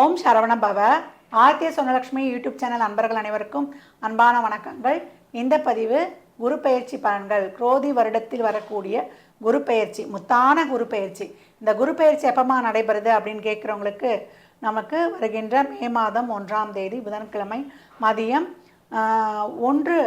ஓம் சரவண பவ. ஆர்த்திய சொன்னலட்சுமி YouTube channel அன்பர்கள் அனைவருக்கும் அன்பான வணக்கங்கள். இந்த பதிவு குரு பெயர்ச்சி பலன்கள் குரோதி வருடத்தில் வரக்கூடிய குரு பெயர்ச்சி முத்தான குரு பெயர்ச்சி. இந்த குரு பெயர்ச்சி எப்பமா நடைபெறுது அப்படின்னு கேட்குறவங்களுக்கு நமக்கு வருகின்ற மே மாதம் ஒன்றாம் தேதி புதன்கிழமை மதியம் ஒன்று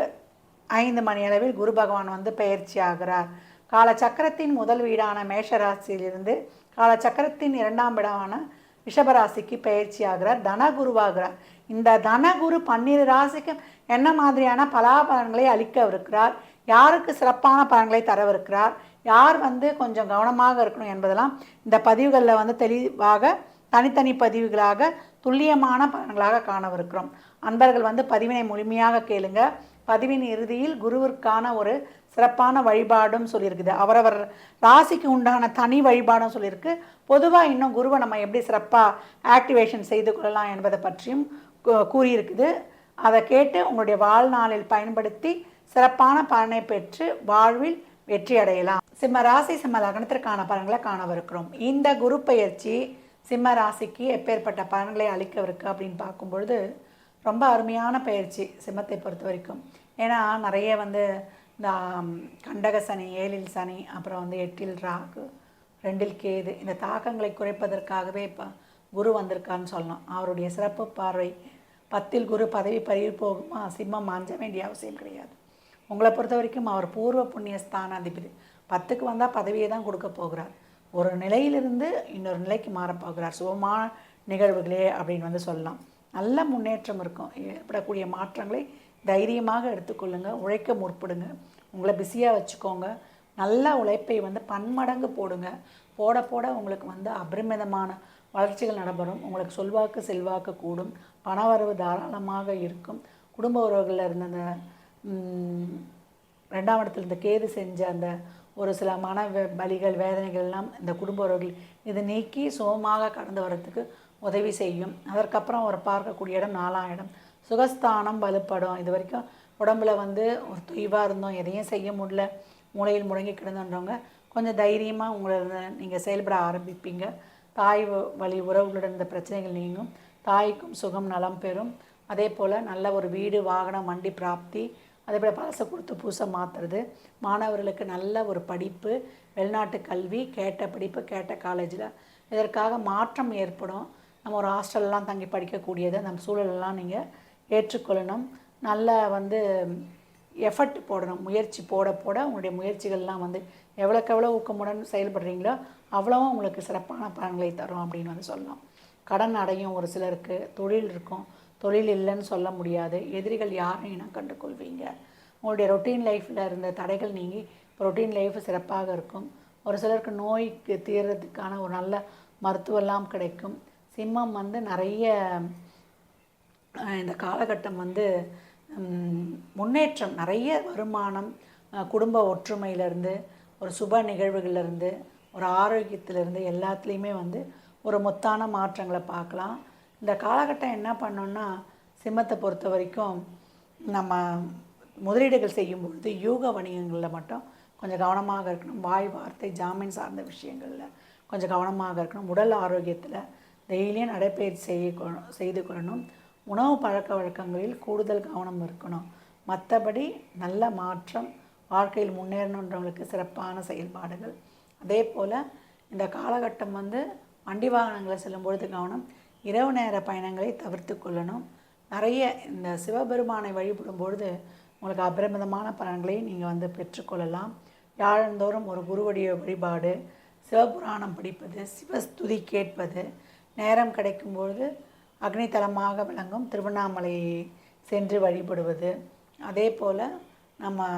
ஐந்து மணி அளவில் குரு பகவான் வந்து பெயர்ச்சி ஆகிறார். காலச்சக்கரத்தின் முதல் வீடான மேஷராசியிலிருந்து காலச்சக்கரத்தின் இரண்டாம் இடமான ரிஷபராசிக்கு பயிற்சி ஆகிறார் தனகுருவாகிறார் இந்த தனகுரு பன்னிரு ராசிக்கு என்ன மாதிரியான பலாபலன்களை அளிக்கவிருக்கிறார்? யாருக்கு சிறப்பான பலன்களை தரவிருக்கிறார்? யார் வந்து கொஞ்சம் கவனமாக இருக்கணும் என்பதெல்லாம் இந்த பதிவுகளில் வந்து தெளிவாக தனித்தனி பதிவுகளாக துல்லியமான பலன்களாக காணவிருக்கிறோம். அன்பர்கள் வந்து பதிவினை முழுமையாக கேளுங்க. பதிவின் இறுதியில் குருவிற்கான ஒரு சிறப்பான வழிபாடும் சொல்லியிருக்குது. அவரவர் ராசிக்கு உண்டான தனி வழிபாடும் சொல்லியிருக்கு. பொதுவாக இன்னும் குருவை நம்ம எப்படி சிறப்பாக ஆக்டிவேஷன் செய்து கொள்ளலாம் என்பதை பற்றியும் கூறியிருக்குது. அதை கேட்டு உங்களுடைய வாழ்நாளில் பயன்படுத்தி சிறப்பான பலனை பெற்று வாழ்வில் வெற்றி அடையலாம். சிம்ம ராசி சிம்ம லக்னத்திற்கான பலன்களை காணவிருக்கிறோம். இந்த குரு பயிற்சி சிம்ம ராசிக்கு எப்பேற்பட்ட பலன்களை அளிக்கவிருக்கு அப்படின்னு பார்க்கும்பொழுது ரொம்ப அருமையான பயிற்சி சிம்மத்தை பொறுத்த வரைக்கும். ஏன்னா நிறைய வந்து இந்த கண்டக சனி ஏழில் சனி அப்புறம் வந்து எட்டில் ராகு ரெண்டில் கேது இந்த தாக்கங்களை குறைப்பதற்காகவே இப்போ குரு வந்திருக்கான்னு சொல்லலாம் அவருடைய சிறப்பு பார்வை பத்தில் குரு பதவி பறிவு போகுமா சிம்மம் அஞ்ச வேண்டிய அவசியம் கிடையாது. உங்களை பொறுத்த வரைக்கும் அவர் பூர்வ புண்ணிய ஸ்தானாதிபதி பத்துக்கு வந்தால் பதவியை தான் கொடுக்க போகிறார். ஒரு நிலையிலிருந்து இன்னொரு நிலைக்கு மாறப் போகிறார். சுபமான நிகழ்வுகளே அப்படின்னு வந்து சொல்லலாம். நல்ல முன்னேற்றம் இருக்கும். ஏற்படக்கூடிய மாற்றங்களை தைரியமாக எடுத்துக்கொள்ளுங்க. உழைக்க முற்படுங்க. உங்களை பிஸியாக வச்சுக்கோங்க. நல்ல உழைப்பை வந்து பன்மடங்கு போடுங்க. போட போட உங்களுக்கு வந்து அபரிமிதமான வளர்ச்சிகள் நடைபெறும். உங்களுக்கு சொல்வாக்கு செல்வாக்கு கூடும். பணவரவு தாராளமாக இருக்கும். குடும்ப உறவுகளில் இருந்த அந்த ரெண்டாம் இடத்துல இந்த கேது செஞ்ச அந்த ஒரு சில மன வே- வலிகள் வேதனைகள் எல்லாம் இந்த குடும்ப உறவுகள் இதை நீக்கி சுகமாக கடந்து வரத்துக்கு உதவி செய்யும். அதற்கப்புறம் அவர் பார்க்கக்கூடிய இடம் நாலாம் இடம். சுகஸ்தானம் வலுப்படும். இது வரைக்கும் உடம்புல வந்து ஒரு தொய்வாக இருந்தோம். எதையும் செய்ய முடியல. மூளையில் முடங்கி கிடந்தோன்றவங்க கொஞ்சம் தைரியமாக உங்களை நீங்கள் செயல்பட ஆரம்பிப்பீங்க. தாய் வழி உறவுகளுடன் இந்த பிரச்சனைகள் நீங்கும். தாய்க்கும் சுகம் நலம் பெறும். அதே போல் நல்ல ஒரு வீடு வாகனம் வண்டி பிராப்தி. அதே போல் பழசை கொடுத்து பூசை மாற்றுறது மாணவர்களுக்கு நல்ல ஒரு படிப்பு. வெளிநாட்டு கல்வி கேட்ட படிப்பு கேட்ட காலேஜில் இதற்காக மாற்றம் ஏற்படும். நம்ம ஒரு ஹாஸ்டல்லாம் தங்கி படிக்கக்கூடியது அந்த சூழலெல்லாம் நீங்கள் ஏற்றுக்கொள்ளணும். நல்ல வந்து எஃபர்ட் போடணும். முயற்சி போட போட உங்களுடைய முயற்சிகள்லாம் வந்து எவ்வளோக்கு எவ்வளோ ஊக்கமுடன் செயல்படுறீங்களோ அவ்வளோவும் உங்களுக்கு சிறப்பான பலன்களை தரும் அப்படின்னு வந்து சொல்லலாம். கடன் அடையும் ஒரு சிலருக்கு தொழில் இருக்கும். தொழில் இல்லைன்னு சொல்ல முடியாது. எதிரிகள் யாரையும் நான் கண்டு கொள்வீங்க உங்களுடைய ரொட்டீன் லைஃப்பில் இருந்த தடைகள் நீங்கி ரொட்டீன் லைஃப் சிறப்பாக இருக்கும். ஒரு சிலருக்கு நோய்க்கு தீர்றதுக்கான ஒரு நல்ல மருத்துவெல்லாம் கிடைக்கும். சிம்மம் வந்து நிறைய இந்த காலகட்டம் வந்து முன்னேற்றம் நிறைய வருமானம் குடும்ப ஒற்றுமையிலேருந்து ஒரு சுப நிகழ்வுகள்லேருந்து ஒரு ஆரோக்கியத்திலேருந்து எல்லாத்துலேயுமே வந்து ஒரு முத்தான மாற்றங்களை பார்க்கலாம். இந்த காலகட்டம் என்ன பண்ணோன்னா சிம்மத்தை பொறுத்த வரைக்கும் நம்ம முதலீடுகள் செய்யும் பொழுது யூக வணிகங்களில் மட்டும் கொஞ்சம் கவனமாக இருக்கணும். வாய் வார்த்தை ஜாமீன் சார்ந்த விஷயங்களில் கொஞ்சம் கவனமாக இருக்கணும். உடல் ஆரோக்கியத்தில் டெய்லியும் நடைப்பயிற்சி செய்ய கொ- செய்து கொள்ளணும் உணவு பழக்க வழக்கங்களில் கூடுதல் கவனம் இருக்கணும். மற்றபடி நல்ல மாற்றம் வாழ்க்கையில் முன்னேறணுன்றவங்களுக்கு சிறப்பான செயல்பாடுகள். அதே போல் இந்த காலகட்டம் வந்து வண்டி வாகனங்களை செல்லும்பொழுது கவனம் இரவு நேர பயணங்களை தவிர்த்து கொள்ளணும். நிறைய இந்த சிவபெருமானை வழிபடும் பொழுது உங்களுக்கு அபரிமிதமான பலன்களை நீங்கள் வந்து பெற்றுக்கொள்ளலாம் வியாழந்தோறும் ஒரு குருவடிய வழிபாடு சிவபுராணம் படிப்பது சிவஸ்துதி கேட்பது நேரம் கிடைக்கும்பொழுது அக்னிதலமாக விளங்கும் திருவண்ணாமலை சென்று வழிபடுவது. அதே போல் நம்ம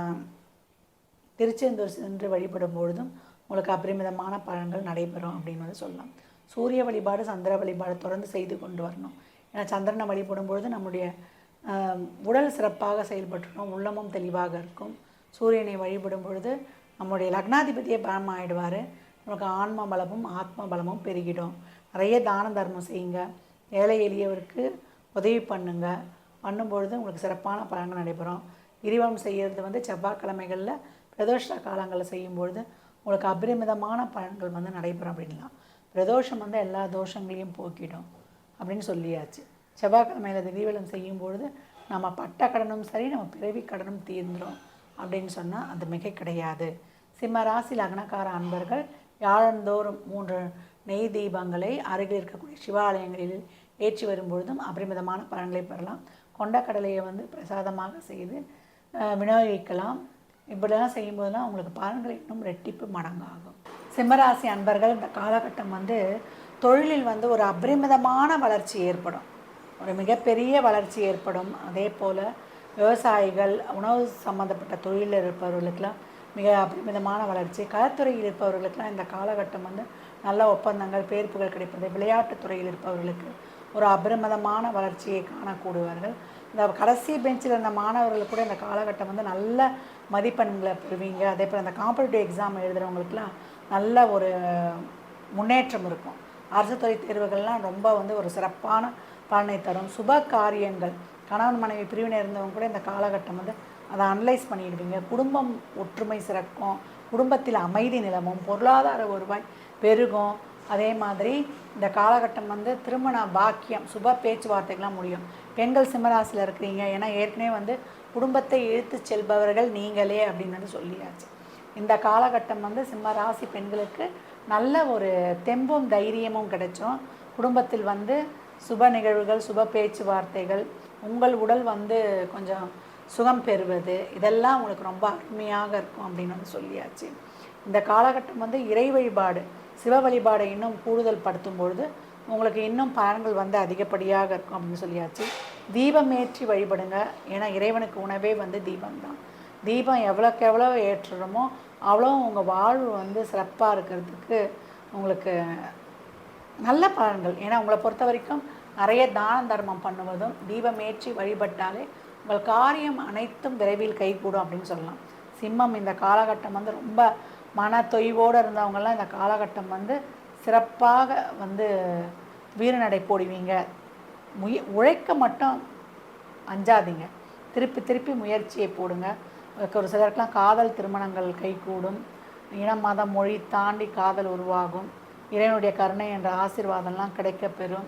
திருச்செந்தூர் சென்று வழிபடும் பொழுதும் உங்களுக்கு அபரிமிதமான பலன்கள் நடைபெறும் அப்படின்னு வந்து சொல்லலாம். சூரிய வழிபாடு சந்திர வழிபாடு தொடர்ந்து செய்து கொண்டு வரணும். ஏன்னா சந்திரனை வழிபடும் பொழுது நம்முடைய உடல் சிறப்பாக செயல்பட்டுடும் உள்ளமும் தெளிவாக இருக்கும். சூரியனை வழிபடும் பொழுது நம்முடைய லக்னாதிபதியே பலம் ஆகிடுவார் நமக்கு ஆன்ம பலமும் ஆத்ம பலமும் பெருகிடும். நிறைய தான தர்மம் செய்யுங்க. ஏழை எளியவருக்கு உதவி பண்ணுங்க. பண்ணும்பொழுது உங்களுக்கு சிறப்பான பலன்கள் நடைபெறும். கிரிவலம் செய்கிறது வந்து செவ்வாய்க்கிழமைகளில் பிரதோஷ காலங்களில் செய்யும்பொழுது உங்களுக்கு அபரிமிதமான பலன்கள் வந்து நடைபெறும் அப்படின்லாம் பிரதோஷம் வந்து எல்லா தோஷங்களையும் போக்கிடும் அப்படின்னு சொல்லியாச்சு. செவ்வாய்க்கிழமையில் திரிவலம் செய்யும்பொழுது நம்ம பட்ட கடனும் சரி நம்ம பிறவி கடனும் தீர்ந்துடும் அப்படின்னு சொன்னால் அது மிகை கிடையாது. சிம்ம ராசி லக்னக்கார அன்பர்கள் யாழந்தோறும் மூன்று நெய் தீபங்களை அருகில் இருக்கக்கூடிய சிவாலயங்களில் ஏற்றி வரும்பொழுதும் அபரிமிதமான பலன்களை பெறலாம். கொண்டக்கடலையை வந்து பிரசாதமாக செய்து விநியோகிக்கலாம். இப்படிலாம் செய்யும்போதுலாம் உங்களுக்கு பலன்கள் இன்னும் ரெட்டிப்பு மடங்காகும். சிம்மராசி அன்பர்கள் இந்த காலகட்டம் வந்து தொழிலில் வந்து ஒரு அபரிமிதமான வளர்ச்சி ஏற்படும். ஒரு மிகப்பெரிய வளர்ச்சி ஏற்படும். அதே போல் விவசாயிகள் உணவு சம்மந்தப்பட்ட தொழிலில் இருப்பவர்களுக்கெல்லாம் மிக அபரிமிதமான வளர்ச்சி. கலைத்துறையில் இருப்பவர்களுக்கெல்லாம் இந்த காலகட்டம் வந்து நல்ல ஒப்பந்தங்கள் பேர்ப்புகள் கிடைப்பது விளையாட்டுத் துறையில் இருப்பவர்களுக்கு ஒரு அபரிமிதமான வளர்ச்சியை காணக்கூடுவார்கள். இந்த கடைசி பெஞ்சில் இருந்த மாணவர்கள் கூட இந்த காலகட்டம் வந்து நல்ல மதிப்பெண்களை பெறுவீங்க. அதே போல் அந்த காம்படிட்டிவ் எக்ஸாம் எழுதுகிறவங்களுக்குலாம் நல்ல ஒரு முன்னேற்றம் இருக்கும். அரசு துறை தேர்வுகள்லாம் ரொம்ப வந்து ஒரு சிறப்பான பலனை தரும். சுப காரியங்கள் கணவன் மனைவி பிரிவினை இருந்தவங்க கூட இந்த காலகட்டம் வந்து அதை அனலைஸ் பண்ணிடுவீங்க. குடும்பம் ஒற்றுமை சிறக்கும். குடும்பத்தில் அமைதி நிலவும். பொருளாதார வருவாய் பெருகும். அதே மாதிரி இந்த காலகட்டம் வந்து திருமண பாக்கியம் சுப பேச்சுவார்த்தைகள்லாம் முடியும். பெண்கள் சிம்மராசியில் இருக்கிறீங்க. ஏன்னா ஏற்கனவே வந்து குடும்பத்தை இழுத்து செல்பவர்கள் நீங்களே அப்படின்னு வந்து சொல்லியாச்சு. இந்த காலகட்டம் வந்து சிம்ம ராசி பெண்களுக்கு நல்ல ஒரு தெம்பும் தைரியமும் கிடைச்சும் குடும்பத்தில் வந்து சுப நிகழ்வுகள் சுப பேச்சுவார்த்தைகள் உங்கள் உடல் வந்து கொஞ்சம் சுகம் பெறுவது இதெல்லாம் உங்களுக்கு ரொம்ப அருமையாக இருக்கும் அப்படின்னு வந்து சொல்லியாச்சு. இந்த காலகட்டம் வந்து இறை வழிபாடு சிவ வழிபாடை இன்னும் கூடுதல் படுத்தும் பொழுது உங்களுக்கு இன்னும் பலன்கள் வந்து அதிகப்படியாக இருக்கும் அப்படின்னு சொல்லியாச்சு. தீபம் ஏற்றி வழிபடுங்க ஏன்னா இறைவனுக்கு உணவே வந்து தீபம் தான் தீபம் எவ்வளோக்கு எவ்வளோ ஏற்றுறோமோ அவ்வளோ உங்கள் வாழ்வு வந்து சிறப்பாக இருக்கிறதுக்கு உங்களுக்கு நல்ல பலன்கள். ஏன்னா உங்களை பொறுத்த வரைக்கும் நிறைய தான தர்மம் பண்ணுவதும் தீபமேற்றி வழிபட்டாலே உங்கள் காரியம் அனைத்தும் விரைவில் கைகூடும் அப்படின்னு சொல்லலாம். சிம்மம் இந்த காலகட்டம் வந்து ரொம்ப மன தொய்வோடு இருந்தவங்கெல்லாம் இந்த காலகட்டம் வந்து சிறப்பாக வந்து வீரநடை போடுவீங்க. முய உழைக்க மட்டும் அஞ்சாதீங்க. திருப்பி திருப்பி முயற்சியை போடுங்க. ஒரு சிலருக்கெலாம் காதல் திருமணங்கள் கைகூடும். இனம் மதம் மொழி தாண்டி காதல் உருவாகும். இறைவனுடைய கருணை என்ற ஆசீர்வாதம்லாம் கிடைக்கப் பெறும்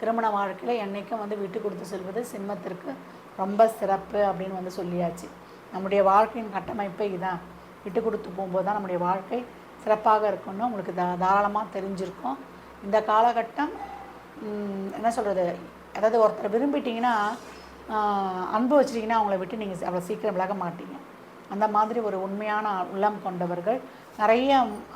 திருமண வாழ்க்கையில் என்றைக்கும் வந்து விட்டு கொடுத்து செல்வது சிம்மத்திற்கு ரொம்ப சிறப்பு அப்படின்னு வந்து சொல்லியாச்சு. நம்முடைய வாழ்க்கையின் கட்டமைப்பே இதான். விட்டு கொடுத்து போகும்போது தான் நம்முடைய வாழ்க்கை சிறப்பாக இருக்கும்னு உங்களுக்கு தா தாராளமாக தெரிஞ்சிருக்கும். இந்த காலகட்டம் என்ன சொல்கிறது அதாவது ஒருத்தர் விரும்பிட்டீங்கன்னா ஆஹ், அன்பு வச்சிட்டிங்கன்னா அவங்கள விட்டு நீங்கள் அவ்வளோ சீக்கிரம் விலக மாட்டீங்க. அந்த மாதிரி ஒரு உண்மையான உள்ளம் கொண்டவர்கள் நிறைய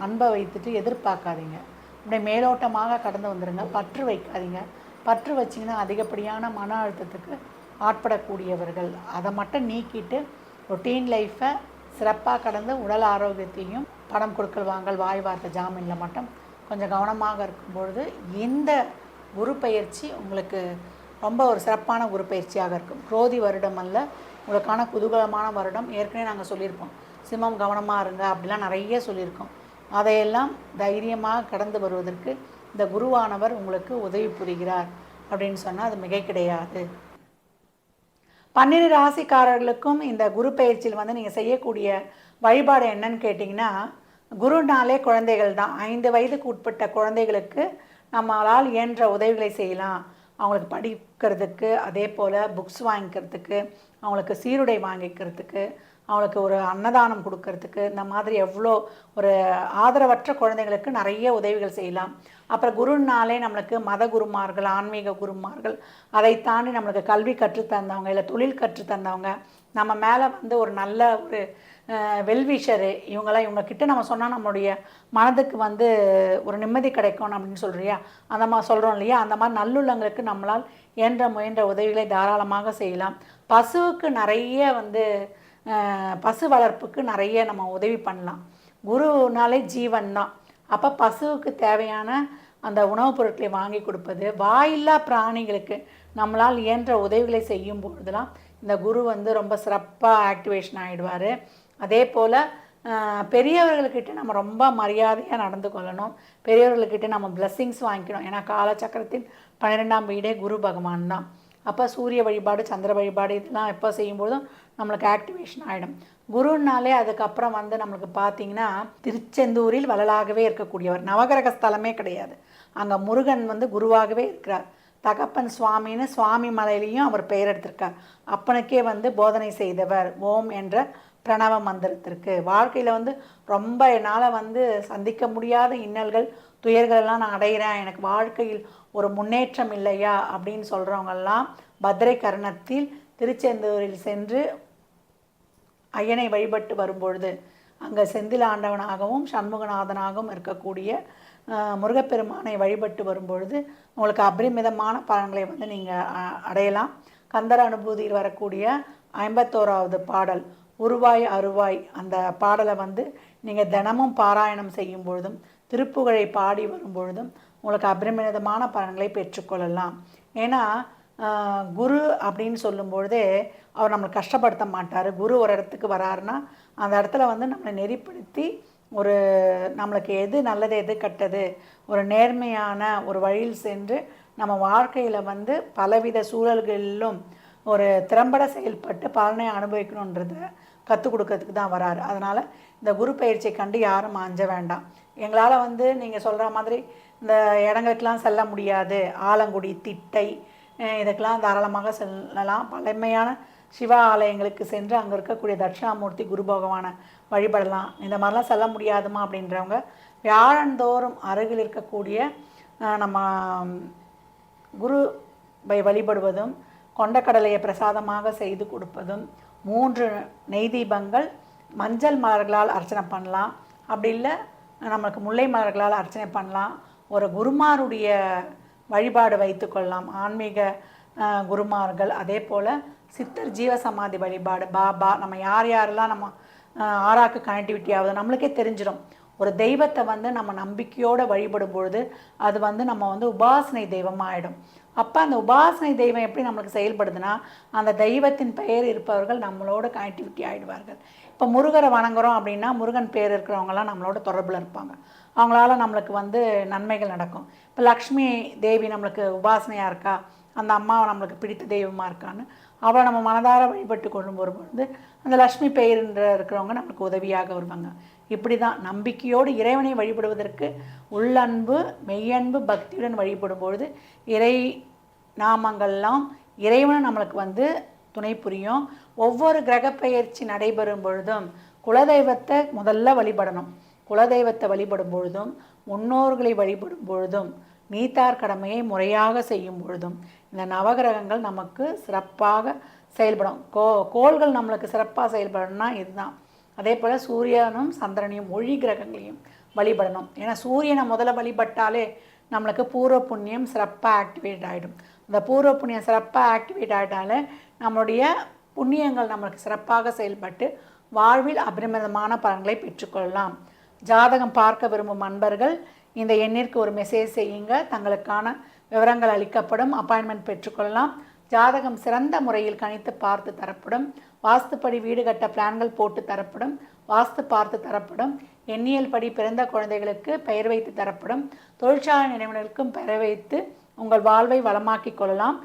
அன்பை வைத்துட்டு எதிர்பார்க்காதீங்க. அப்படியே மேலோட்டமாக கடந்து வந்துடுங்க பற்று வைக்காதீங்க. பற்று வச்சிங்கன்னா அதிகப்படியான மன அழுத்தத்துக்கு ஆட்படக்கூடியவர்கள். அதை மட்டும் நீக்கிட்டு ரொட்டீன் லைஃப்பை சிறப்பாக கடந்து உடல் ஆரோக்கியத்தையும் பணம் கொடுக்கல் வாங்கல் வாய் வார்த்தை ஜாமீனில் மட்டும் கொஞ்சம் கவனமாக இருக்கும்பொழுது இந்த குரு பயிற்சி உங்களுக்கு ரொம்ப ஒரு சிறப்பான குரு பயிற்சியாக இருக்கும். குரோதி வருடம் அல்ல உங்களுக்கான குதூகலமான வருடம். ஏற்கனவே நாங்கள் சொல்லியிருப்போம். சிம்மம் கவனமாக இருங்க அப்படிலாம் நிறைய சொல்லியிருக்கோம். அதையெல்லாம் தைரியமாக கடந்து வருவதற்கு இந்த குருவானவர் உங்களுக்கு உதவி புரிகிறார் அப்படின்னு சொன்னால் அது மிகை கிடையாது. பன்னிரு ராசிக்காரர்களுக்கும் இந்த குரு பயிற்சியில் வந்து நீங்கள் செய்யக்கூடிய வழிபாடு என்னன்னு கேட்டிங்கன்னா குருனாலே குழந்தைகள் தான். ஐந்து வயதுக்கு உட்பட்ட குழந்தைகளுக்கு நம்மளால் இயன்ற உதவிகளை செய்யலாம். அவங்களுக்கு படிக்கிறதுக்கு அதே போல் புக்ஸ் வாங்கிக்கிறதுக்கு அவங்களுக்கு சீருடை வாங்கிக்கிறதுக்கு அவளுக்கு ஒரு அன்னதானம் கொடுக்கறதுக்கு இந்த மாதிரி எவ்வளோ ஒரு ஆதரவற்ற குழந்தைங்களுக்கு நிறைய உதவிகள் செய்யலாம். அப்புறம் குருனாலே நம்மளுக்கு மத குருமார்கள் ஆன்மீக குருமார்கள் அதை தாண்டி நம்மளுக்கு கல்வி கற்றுத் தந்தவங்க இல்லை தொழில் கற்றுத் தந்தவங்க நம்ம மேலே வந்து ஒரு நல்ல ஒரு வெல்விஷரு இவங்களாம் இவங்க கிட்ட நம்ம சொன்னால் நம்மளுடைய மனதுக்கு வந்து ஒரு நிம்மதி கிடைக்கும் அப்படின்னு சொல்கிறியா அந்த மாதிரி சொல்கிறோம் இல்லையா? அந்த மாதிரி நல்லுள்ளங்களுக்கு நம்மளால் இயன்ற முயன்ற உதவிகளை தாராளமாக செய்யலாம். பசுவுக்கு நிறைய வந்து பசு வளர்ப்புக்கு நிறைய நம்ம உதவி பண்ணலாம். குருனாலே ஜீவன் தான் அப்போ பசுவுக்கு தேவையான அந்த உணவுப் பொருட்களை வாங்கி கொடுப்பது வாயில்லா பிராணிகளுக்கு நம்மளால் இயன்ற உதவிகளை செய்யும் பொழுதெல்லாம் இந்த குரு வந்து ரொம்ப சிறப்பாக ஆக்டிவேஷன் ஆகிடுவார் அதே போல் பெரியவர்கள்கிட்ட நம்ம ரொம்ப மரியாதையாக நடந்து கொள்ளணும். பெரியவர்கள்கிட்ட நம்ம blessings வாங்கிக்கணும். ஏன்னா காலச்சக்கரத்தின் பன்னிரெண்டாம் வீடே குரு பகவான் தான் அப்போ சூரிய வழிபாடு சந்திர வழிபாடு இதெல்லாம் எப்போ செய்யும்போதும் நம்மளுக்கு ஆக்டிவேஷன் ஆகிடும் குருனாலே அதுக்கப்புறம் வந்து நம்மளுக்கு பார்த்தீங்கன்னா திருச்செந்தூரில் வள்ளலாகவே இருக்கக்கூடியவர். நவகிரக ஸ்தலமே கிடையாது. அங்கே முருகன் வந்து குருவாகவே இருக்கிறார். தகப்பன் சுவாமின்னு சுவாமி மலையிலையும் அவர் பெயர் எடுத்திருக்கார். அப்பனுக்கே வந்து போதனை செய்தவர். ஓம் என்ற பிரணவ மந்திரத்திற்கு. வாழ்க்கையில் வந்து ரொம்ப என்னால் வந்து சந்திக்க முடியாத இன்னல்கள் துயர்களெல்லாம் நான் அடைகிறேன். எனக்கு வாழ்க்கையில் ஒரு முன்னேற்றம் இல்லையா? அப்படின்னு சொல்கிறவங்கெல்லாம் பத்ரை கரணத்தில் திருச்செந்தூரில் சென்று ஐயனை வழிபட்டு வரும்பொழுது அங்கே செந்தில் ஆண்டவனாகவும் சண்முகநாதனாகவும் இருக்கக்கூடிய முருகப்பெருமானை வழிபட்டு வரும்பொழுது உங்களுக்கு அபரிமிதமான பலன்களை வந்து நீங்கள் அடையலாம். கந்தர் அனுபூதியில் வரக்கூடிய ஐம்பத்தோராவது பாடல் உருவாய் அருவாய் அந்த பாடலை வந்து நீங்கள் தினமும் பாராயணம் செய்யும் பொழுதும் திருப்புகழை பாடி வரும்பொழுதும் உங்களுக்கு அபரிமிதமான பலன்களை பெற்றுக்கொள்ளலாம். ஏன்னா குரு அப்படின்னு சொல்லும்பொழுதே அவர் நம்மளை கஷ்டப்படுத்த மாட்டார். குரு ஒரு இடத்துக்கு வராருன்னா அந்த இடத்துல வந்து நம்மளை நெறிப்படுத்தி ஒரு நம்மளுக்கு எது நல்லது எது கெட்டது ஒரு நேர்மையான ஒரு வழியில் சென்று நம்ம வாழ்க்கையில் வந்து பலவித சூழல்களிலும் ஒரு திறம்பட செயல்பட்டு பலனை அனுபவிக்கணுன்றத கற்றுக் கொடுக்கறதுக்கு தான் வராரு. அதனால் இந்த குரு பயிற்சியை கண்டு யாரும் அஞ்ச வேண்டாம். எங்களால் வந்து நீங்கள் சொல்கிற மாதிரி இந்த இடங்களுக்கெலாம் செல்ல முடியாது. ஆலங்குடி திட்டை இதுக்கெல்லாம் தாராளமாக செல்லலாம். பழமையான சிவ ஆலயங்களுக்கு சென்று அங்கே இருக்கக்கூடிய தட்சிணாமூர்த்தி குரு பகவானை வழிபடலாம். இந்த மாதிரிலாம் செல்ல முடியாதுமா அப்படின்றவங்க வியாழந்தோறும் அருகில் இருக்கக்கூடிய நம்ம குரு வழிபடுவதும் கொண்டக்கடலையை பிரசாதமாக செய்து கொடுப்பதும் மூன்று நெய் தீபங்கள் மஞ்சள் மலர்களால் அர்ச்சனை பண்ணலாம். அப்படி இல்லை நமக்கு முல்லை மலர்களால் அர்ச்சனை பண்ணலாம். ஒரு குருமாருடைய வழிபாடு வைத்துக்கொள்ளலாம் ஆன்மீக குருமார்கள். அதே போல் சித்தர் ஜீவசமாதி வழிபாடு பாபா நம்ம யார் யாரெல்லாம் நம்ம ஆறாக்கு கனெக்டிவிட்டி ஆகுது நம்மளுக்கே தெரிஞ்சிடும். ஒரு தெய்வத்தை வந்து நம்ம நம்பிக்கையோடு வழிபடும் பொழுது அது வந்து நம்ம வந்து உபாசனை தெய்வமாக ஆகிடும் அப்போ அந்த உபாசனை தெய்வம் எப்படி நம்மளுக்கு செயல்படுதுன்னா அந்த தெய்வத்தின் பெயர் இருப்பவர்கள் நம்மளோட கனெக்டிவிட்டி ஆகிடுவார்கள் இப்போ முருகரை வணங்குறோம் அப்படின்னா முருகன் பேர் இருக்கிறவங்கலாம் நம்மளோட தொடர்பில் இருப்பாங்க. அவங்களால நம்மளுக்கு வந்து நன்மைகள் நடக்கும். இப்போ லக்ஷ்மி தேவி நம்மளுக்கு உபாசனையாக இருக்கா? அந்த அம்மாவை நம்மளுக்கு பிடித்த தெய்வமாக இருக்கான்னு அவளை நம்ம மனதார வழிபட்டு கொண்டு வரும்பொழுது அந்த லக்ஷ்மி பெயர்ன்ற இருக்கிறவங்க நம்மளுக்கு உதவியாக வருவாங்க. இப்படி தான் நம்பிக்கையோடு இறைவனை வழிபடுவதற்கு உள்ளன்பு மெய்யன்பு பக்தியுடன் வழிபடும் பொழுது இறை நாமங்கள்லாம் இறைவனை நம்மளுக்கு வந்து துணை புரியும். ஒவ்வொரு கிரகப்பெயர்ச்சி நடைபெறும் பொழுதும் குலதெய்வத்தை முதல்ல வழிபடணும். குலதெய்வத்தை வழிபடும் பொழுதும் முன்னோர்களை வழிபடும் பொழுதும் நீத்தார் கடமையை முறையாக செய்யும் பொழுதும் இந்த நவகிரகங்கள் நமக்கு சிறப்பாக செயல்படும். கோ கோள்கள் நம்மளுக்கு சிறப்பாக செயல்படணும்னா இதுதான். அதே போல் சூரியனும் சந்திரனையும் ஒளி கிரகங்களையும் வழிபடணும். ஏன்னா சூரியனை முதல்ல வழிபட்டாலே நம்மளுக்கு பூர்வ புண்ணியம் சிறப்பாக ஆக்டிவேட் ஆகிடும் அந்த பூர்வ புண்ணியம் சிறப்பாக ஆக்டிவேட் ஆகிட்டாலே நம்மளுடைய புண்ணியங்கள் நம்மளுக்கு சிறப்பாக செயல்பட்டு வாழ்வில் அபரிமிதமான பலன்களை பெற்றுக்கொள்ளலாம். ஜாதகம் பார்க்க விரும்பும் அன்பர்கள் இந்த எண்ணிற்கு ஒரு மெசேஜ் செய்யுங்க. தங்களுக்கான விவரங்கள் அளிக்கப்படும். அப்பாயின்மெண்ட் பெற்றுக்கொள்ளலாம். ஜாதகம் சிறந்த முறையில் கணித்து பார்த்து தரப்படும். வாஸ்துப்படி வீடு கட்ட பிளான்கள் போட்டு தரப்படும். வாஸ்து பார்த்து தரப்படும். எண்ணியல் படி பிறந்த குழந்தைகளுக்கு பெயர் வைத்து தரப்படும். தொழிற்சாலை நினைவுகளுக்கும் பெயர் வைத்து உங்கள் வாழ்வை வளமாக்கிக் கொள்ளலாம்.